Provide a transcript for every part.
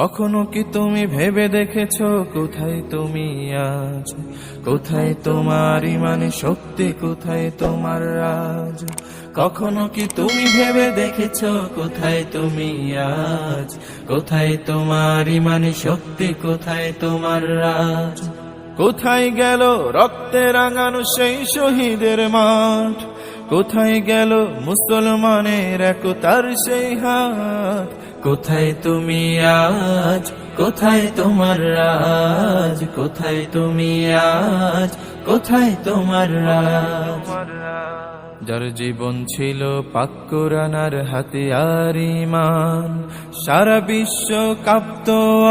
কখনো কি তুমি ভেবে দেখেছ, কোথায় তুমি আজ? কোথায় তোমার ইমানে শক্তি, কোথায় তোমার রাজ? কখনো কি তুমি ভেবে দেখেছ, কোথায় তুমি আজ? কোথায় তোমার ইমানে শক্তি, কোথায় তোমার রাজ? কোথায় গেল রক্তে রাঙানো সেই শহীদের মাঠ? কোথায় গেল মুসলমানের একতার সেই হাত? কোথায় তুমি আজ? কোথায় তোমার রাজ? কোথায় তুমি আজ? কোথায় তোমার রাজ? যার জীবন ছিল পাক্কুরানার হাতিয়ার ইমান সারা বিশ্ব কাঁপত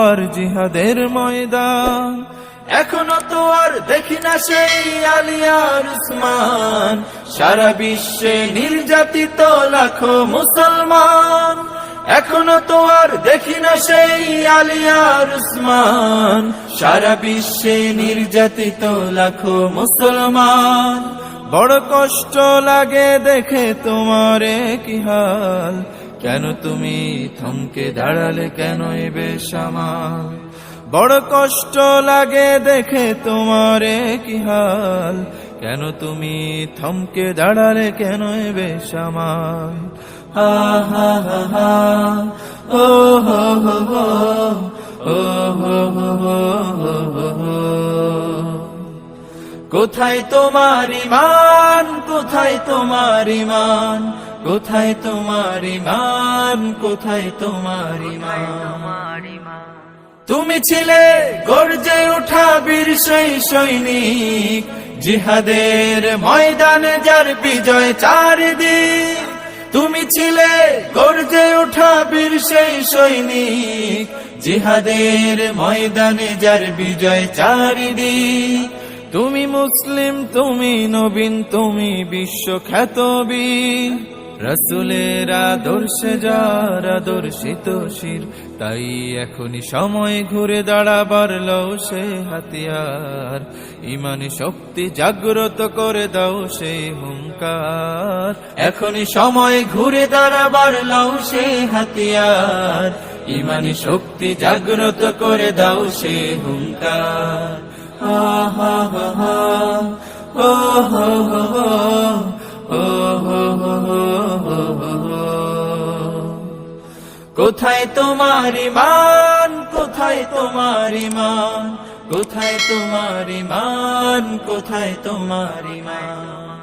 আর জিহাদের ময়দান। এখনও তো আর দেখি না সেই আলিয়ার উসমান। সারা বিশ্বে নির্যাতিত লাখো মুসলমান। এখনও তো আর দেখি না সেই আলিয়ার উসমান। সারা বিশ্বে নির্যাতিত লাখো মুসলমান। বড় কষ্ট লাগে দেখে তোমারে কি হাল? কেন তুমি থমকে দাঁড়ালে কেন এ বেসামাল? বড় কষ্ট লাগে দেখে তোমারে কি হাল কেন তুমি থমকে দাঁড়ালে কেন এ বেসামাল হা হা হা হা ও ও হো হো কোথায় তোমার ইমান কোথায় তোমার ইমান কোথায় তোমার ইমান কোথায় তোমার ইমান তুমি ছিলে গর্জে ওঠা বীর সৈনিক। জিহাদের ময়দানে যার বিজয় চারিদিক, তুমি ছিলে গর্জে ওঠা বীর সৈনিক। জিহাদের ময়দানে যার বিজয় চারিদিক, তুমি মুসলিম, তুমি নবীন, তুমি বিশ্বখ্যাত বীর। রসুলের আদর্শে যার আদর্শিত শির, তাই এখনই সময় ঘুরে দাঁড়াবার লও সে হাতিয়ার। ইমানি শক্তি জাগ্রত করে দাও সে হুঙ্কার। এখনই সময় ঘুরে দাঁড়াবার লও সে হাতিয়ার। ইমানি শক্তি জাগ্রত করে দাও সে হুঙ্কার। হা হা হা হা, হো হো হো কোথায় তোমার ইমান কোথায় তোমার ইমান কোথায় তোমার ইমান কোথায় তোমার ইমান